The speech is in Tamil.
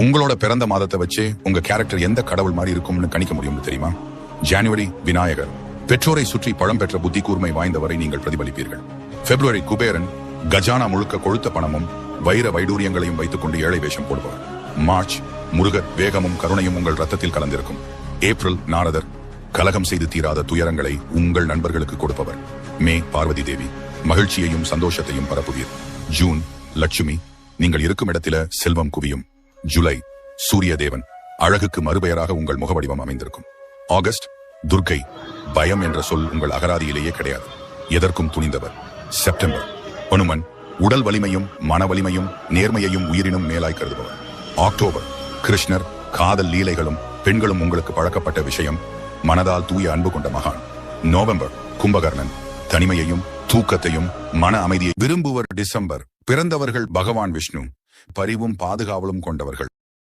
உங்களோட பிறந்த மாதத்தை வச்சே உங்க கேரக்டர் எந்த கடவுள் மாதிரி இருக்கும்னு கணிக்க முடியும்னு தெரியுமா? ஜனவரி விநாயகர். பெற்றோரை சுற்றி பழம் பெற்ற புத்தி கூர்மை வாய்ந்தவரை நீங்கள் பிரதிபலிப்பீர்கள். பிப்ரவரி குபேரன் கஜானா முழுக்க கொழுத்த பணமும் வைர வைடூரியங்களையும் வைத்துக் கொண்டு ஏழை வேஷம் போடுவார். மார்ச் முருகர் வேகமும் கருணையும் உங்கள் ரத்தத்தில் கலந்திருக்கும். ஏப்ரல் நாரதர் கலகம் செய்து தீராத துயரங்களை உங்கள் நண்பர்களுக்கு கொடுப்பவர். மே பார்வதி தேவி. மகிழ்ச்சியையும் சந்தோஷத்தையும் பரப்புவீர். ஜூன் லட்சுமி. நீங்கள் இருக்கும் இடத்தில செல்வம் குவியும். ஜூலை. சூரிய தேவன் அழகுக்கு மறுபெயராக உங்கள் முகவடிவம் அமைந்திருக்கும். ஆகஸ்ட் துர்க்கை பயம் என்ற சொல் உங்கள் அகராதியிலேயே கிடையாது. எதற்கும் துணிந்தவர். செப்டம்பர் ஹனுமன் உடல் வலிமையும் மன வலிமையும் நேர்மையையும் உயிரினும் மேலாய் கருதுபவர். அக்டோபர் கிருஷ்ணர் காதல் லீலைகளும் பெண்களும் உங்களுக்கு பழக்கப்பட்ட விஷயம் மனதால் தூய அன்பு கொண்ட மகான். நவம்பர் கும்பகர்ணன் தனிமையையும் தூக்கத்தையும் மன அமைதியை விரும்புவர். டிசம்பர் பிறந்தவர்கள் பகவான் விஷ்ணு. பரிவும் பாதுகாவலும் கொண்டவர்கள்.